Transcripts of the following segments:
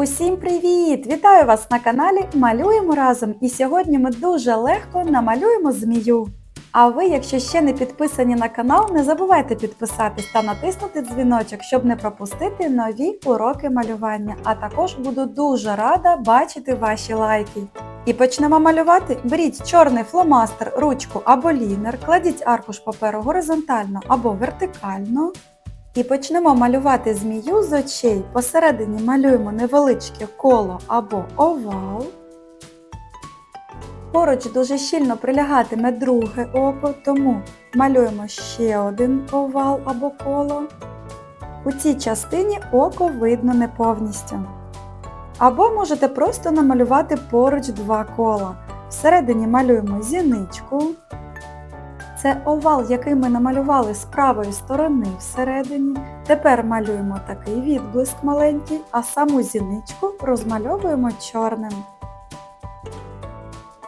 Усім привіт! Вітаю вас на каналі Малюємо разом. І сьогодні ми дуже легко намалюємо змію. А ви, якщо ще не підписані на канал, не забувайте підписатись та натиснути дзвіночок, щоб не пропустити нові уроки малювання. А також буду дуже рада бачити ваші лайки. І почнемо малювати. Беріть чорний фломастер, ручку або лінер, кладіть аркуш паперу горизонтально або вертикально. І почнемо малювати змію з очей. Посередині малюємо невеличке коло або овал. Поруч дуже щільно прилягатиме друге око, тому малюємо ще один овал або коло. У цій частині око видно не повністю. Або можете просто намалювати поруч два кола. Всередині малюємо зіничку. Це овал, який ми намалювали з правої сторони всередині. Тепер малюємо такий відблиск маленький, а саму зіничку розмальовуємо чорним.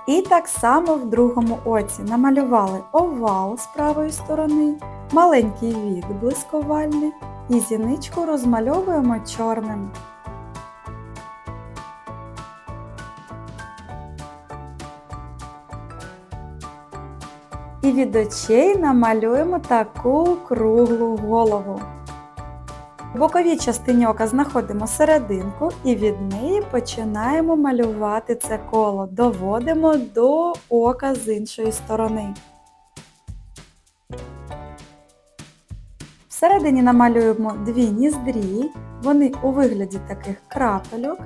І так само в другому оці намалювали овал з правої сторони, маленький відблиск овальний і зіничку розмальовуємо чорним. І від очей намалюємо таку круглу голову. В боковій частині ока знаходимо серединку і від неї починаємо малювати це коло. Доводимо до ока з іншої сторони. Всередині намалюємо дві ніздрі, вони у вигляді таких крапельок.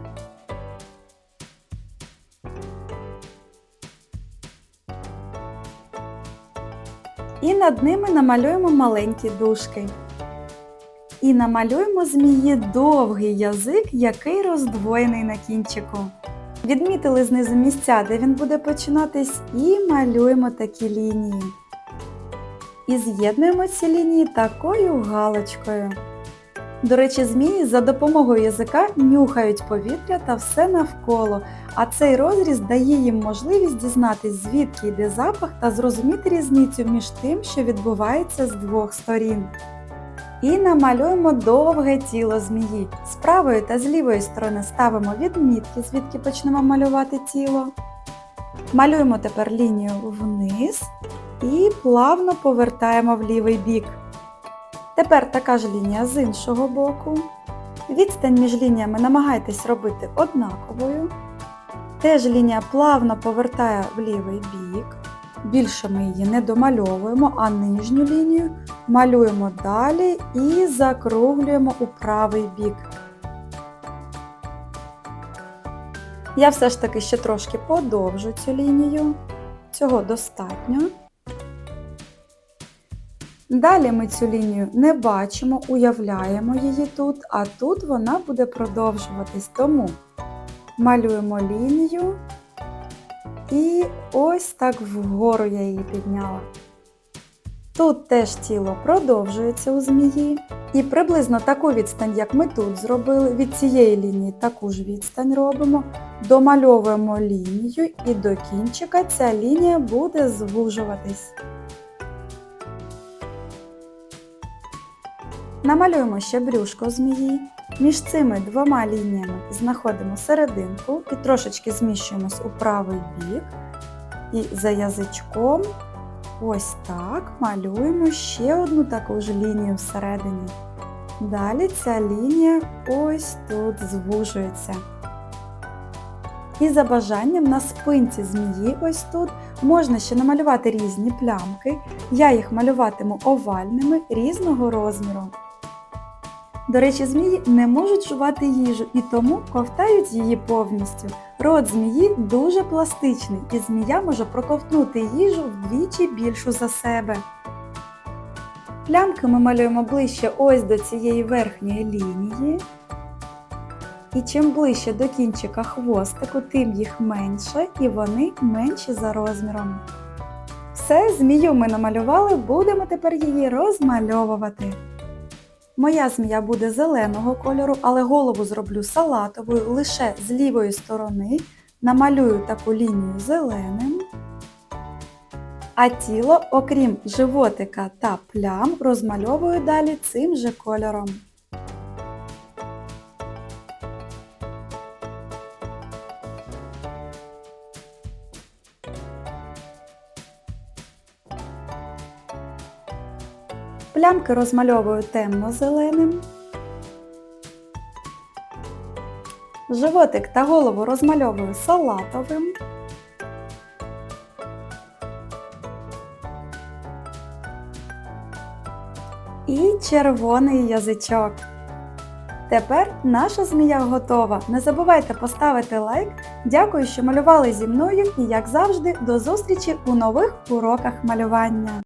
І над ними намалюємо маленькі дужки. І намалюємо змії довгий язик, який роздвоєний на кінчику. Відмітили знизу місця, де він буде починатись, і малюємо такі лінії. І з'єднуємо ці лінії такою галочкою. До речі, змії за допомогою язика нюхають повітря та все навколо, а цей розріз дає їм можливість дізнатись, звідки йде запах та зрозуміти різницю між тим, що відбувається з двох сторін. І намалюємо довге тіло змії. З правої та з лівої сторони ставимо відмітки, звідки почнемо малювати тіло. Малюємо тепер лінію вниз і плавно повертаємо в лівий бік. Тепер така ж лінія з іншого боку. Відстань між лініями намагайтесь робити однаковою. Теж лінія плавно повертає в лівий бік. Більше ми її не домальовуємо, а нижню лінію малюємо далі і закруглюємо у правий бік. Я все ж таки ще трошки подовжу цю лінію. Цього достатньо. Далі ми цю лінію не бачимо, уявляємо її тут, а тут вона буде продовжуватись. Тому малюємо лінію і ось так вгору я її підняла. Тут теж тіло продовжується у змії. І приблизно таку відстань, як ми тут зробили, від цієї лінії таку ж відстань робимо, домальовуємо лінію і до кінчика ця лінія буде звужуватись. Намалюємо ще брюшко змії. Між цими двома лініями знаходимо серединку і трошечки зміщуємось у правий бік. І за язичком ось так малюємо ще одну таку ж лінію всередині. Далі ця лінія ось тут звужується. І за бажанням на спинці змії ось тут можна ще намалювати різні плямки. Я їх малюватиму овальними різного розміру. До речі, змії не можуть жувати їжу і тому ковтають її повністю. Рот змії дуже пластичний, і змія може проковтнути їжу вдвічі більшу за себе. Плямки ми малюємо ближче ось до цієї верхньої лінії. І чим ближче до кінчика хвостику, тим їх менше і вони менші за розміром. Все, змію ми намалювали, будемо тепер її розмальовувати. Моя змія буде зеленого кольору, але голову зроблю салатовою лише з лівої сторони. Намалюю таку лінію зеленим. А тіло, окрім животика та плям, розмальовую далі цим же кольором. Плямки розмальовую темно-зеленим. Животик та голову розмальовую салатовим. І червоний язичок. Тепер наша змія готова. Не забувайте поставити лайк. Дякую, що малювали зі мною і, як завжди, до зустрічі у нових уроках малювання.